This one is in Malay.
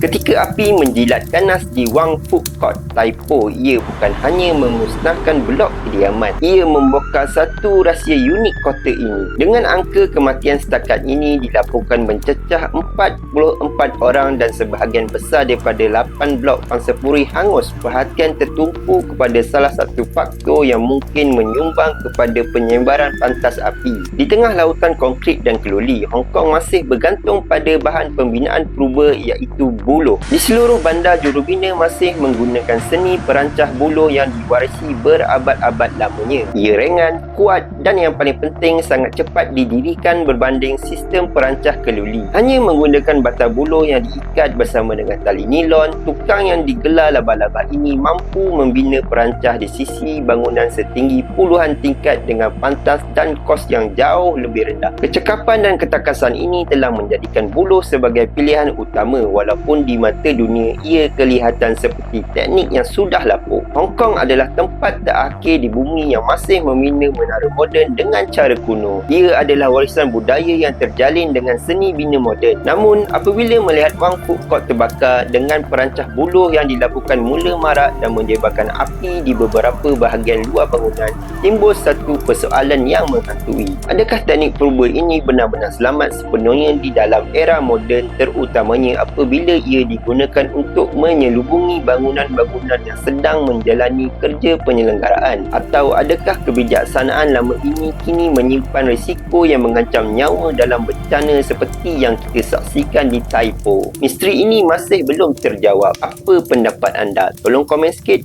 Ketika api menjilat ganas di Wang Food Court, Taipo, ia bukan hanya memusnahkan blok kediaman. Ia membongkar satu rahsia unik kota ini. Dengan angka kematian setakat ini dilaporkan mencecah 44 orang dan sebahagian besar daripada 8 blok pangsapuri hangus. Perhatian tertumpu kepada salah satu faktor yang mungkin menyumbang kepada penyebaran pantas api. Di tengah lautan konkrit dan keloli, Hong Kong masih bergantung pada bahan pembinaan purba iaitu buluh. Di seluruh bandar jurubina masih menggunakan seni perancah buluh yang diwarisi berabad-abad lamanya. Ia ringan, kuat dan yang paling penting sangat cepat didirikan berbanding sistem perancah keluli. Hanya menggunakan batang buluh yang diikat bersama dengan tali nilon, tukang yang digelar laba-laba ini mampu membina perancah di sisi bangunan setinggi puluhan tingkat dengan pantas dan kos yang jauh lebih rendah. Kecekapan dan ketakasan ini telah menjadikan buluh sebagai pilihan utama walaupun di mata dunia ia kelihatan seperti teknik yang sudah lapuk. Hong Kong adalah tempat terakhir di bumi yang masih membina menara moden dengan cara kuno. Ia adalah warisan budaya yang terjalin dengan seni bina moden. Namun, apabila melihat Wang Food Court terbakar dengan perancah buluh yang dilakukan mula marak dan menyebabkan api di beberapa bahagian luar bangunan, timbul satu persoalan yang menghantui. Adakah teknik purba ini benar-benar selamat sepenuhnya di dalam era moden terutamanya apabila ia digunakan untuk menyelubungi bangunan-bangunan yang sedang menjalani kerja penyelenggaraan atau adakah kebijaksanaan lama ini kini menyimpan risiko yang mengancam nyawa dalam bencana seperti yang kita saksikan di Taipo. Misteri ini masih belum terjawab. Apa pendapat anda? Tolong komen sikit.